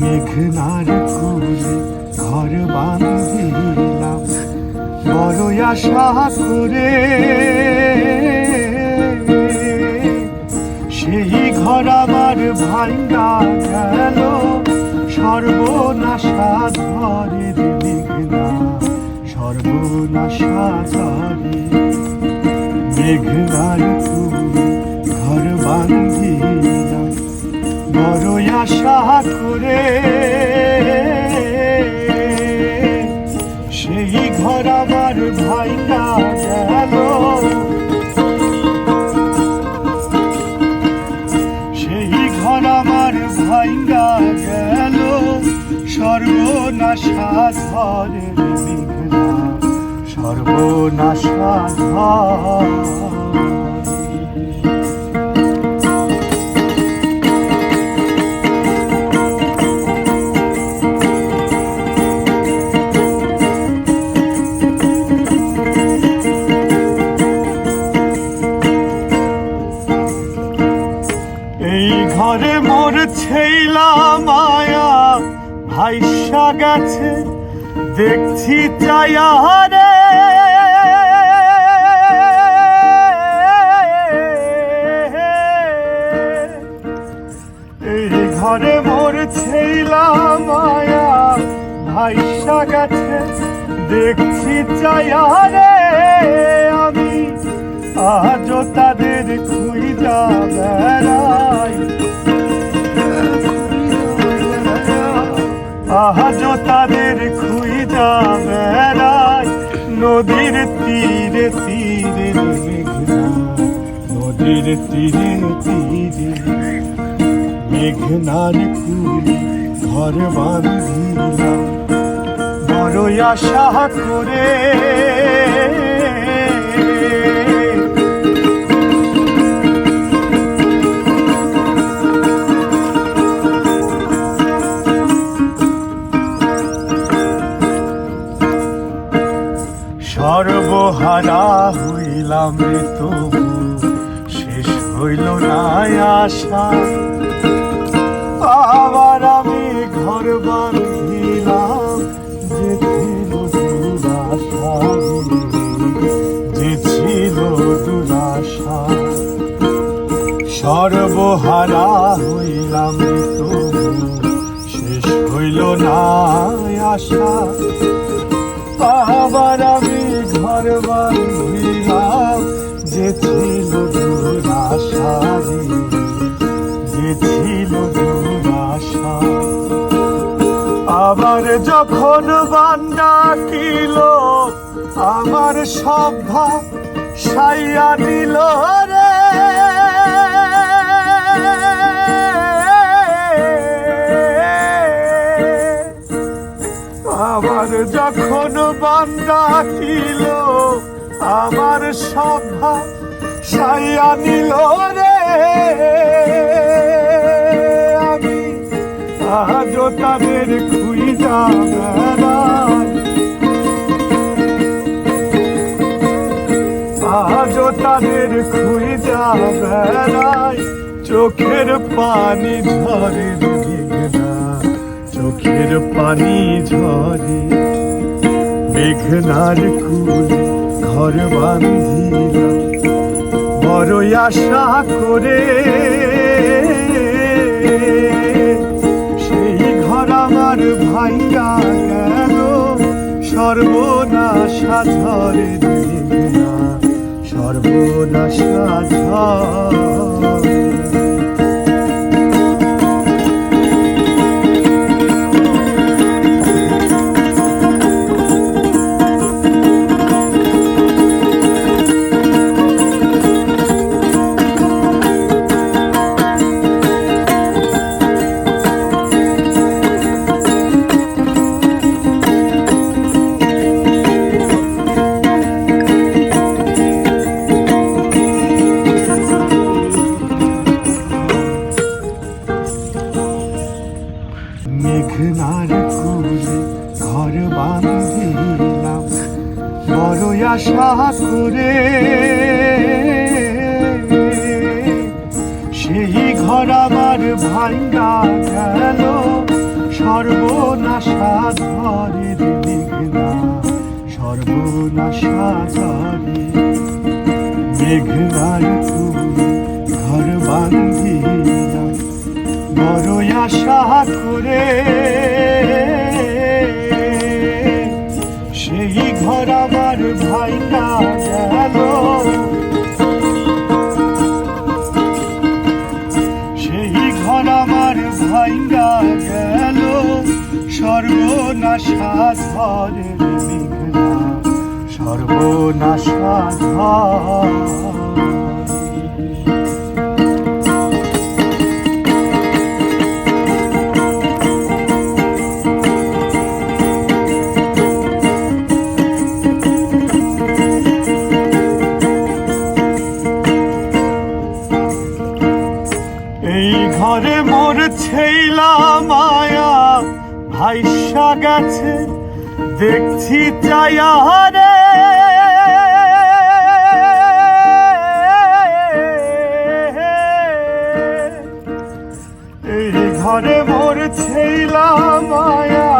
মেঘনার কুলে ঘর বান্ধিলাম বড় আশা করে সেই ঘর আমার ভাঙ্গা গেল। সর্বনাশা ধরে মেঘনা, সর্বনাশা ধরে মেঘনার কুলে ঘর বান্ধিলাম বড় আশা করে। সেই ঘর আমার ভাইটা গেল। সেই ঘর আমার ভাইঙ্গা গেল। সর্বনাশা ধরে সর্বনাশা ধরে। এই ঘরে মোর ছেলা মায়া ভাইসা গেছে, দেখছি চায়া রে। এই ঘরে মোর ছেলা মায়া ভাইসা গেছে, দেখছি চায়া রে। আজও তাদের খুঁজা বেড়াই। আজও তাদের খুঁজা বেড়াই। নদীর তীরে তীরে নদীর তীরে তীরে মেঘনার কুলি ঘর বান্ধিলাম বড় আশা করে তবু শেষ হইল না আশা। আবার আমি ঘর সর্বহারা হইলাম তবু শেষ হইল না আশা। আবার আমি ঘর বান্ধিলাম আবার যখন বান্ডা কিল আমার সভা সাইয়া দিল রে। আমার যখন বান্দা ছিল আমার সভা সাইয়া নিল রে। আমি আজও তাদের বেড়াই আজও তাদের খুঁজা বেড়াই চোখের পানি মেঘনা চোখের পানি ঝরে মেঘনার কুলে। ঘর বান্ধিলাম বড় আশা করে সেই ঘর আমার ভাইয়া গেল। সর্বনাশা ঝরে দিলা সর্বনাশা ঝরে মেঘনার কুলে ঘর বান্ধিলাম বড় আশা করে সেই ঘর আমার ভাঙ্গা গেল। সর্বনাশা ধরে মেঘনা, সর্বনাশা ধরে মেঘনার আশা করে। সেই ঘর আমার ভাইটা গেল। সেই ঘর আমার ভাইঙ্গা গেল। সর্বনাশা ধরে সর্বনাশা ধরে এই ঘরে মোর ছেলা মায়া ভাইসা গেছে, দেখছি চায়া রে। এই ঘরে মোর ছেলা মায়া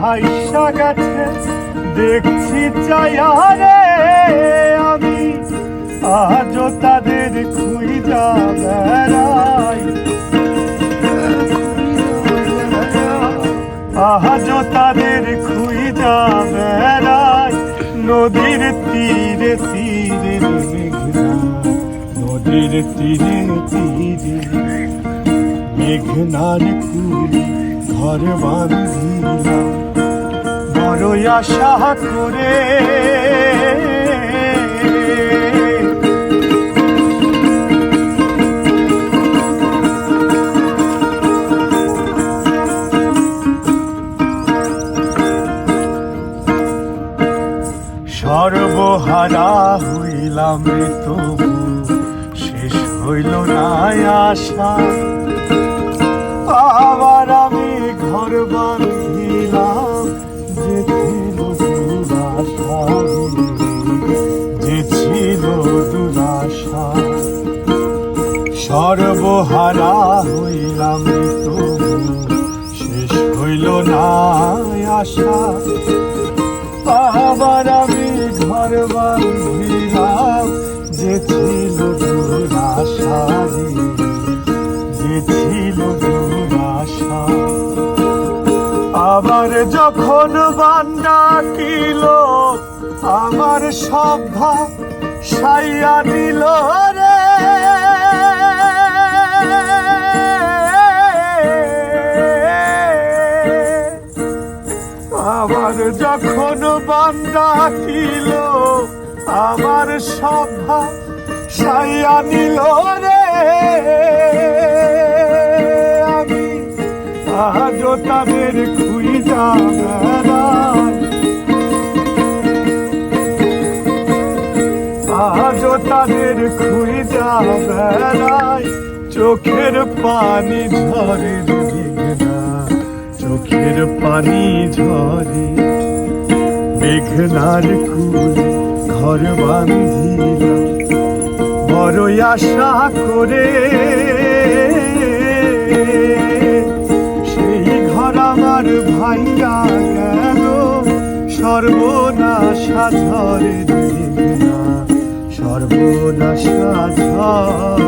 ভাইসা গেছে, দেখছি চায়া রে। আজও তাদের খুঁজা বেড়াই। আজও তাদের খুঁজা বেড়াই। নদীর তীরে তীরে নদীর তীরে তীরে মেঘনার কুলি ঘর বান্ধিলাম বড় আশা করে তবু শেষ হইল না আশা। আবার আমি ঘর বান্ধিলাম যে ছিল দুরাশা যে ছিল দুরাশা। সর্বহারা হইলাম তবু শেষ হইল না আশা। আবার আমি ঘর যে ছিল আবার যখন বান্দা কিল আমার সভা সাইয়া দিল রে। আমার যখন বান্দা কিল আমার সভা সাইয়া নিল রে। আমি আজও তাদের খুঁজা আজও তাদের খুঁজা বেড়াই। চোখের পানি ঝরে চোখের পানি ঝরে। মেঘনার কুলে ঘর বান্ধিলাম বড় আশা করে। সেই ঘর আমার ভাইয়া কেন সর্বনাশা ঝরে দিন সর্বনাশা ঝরে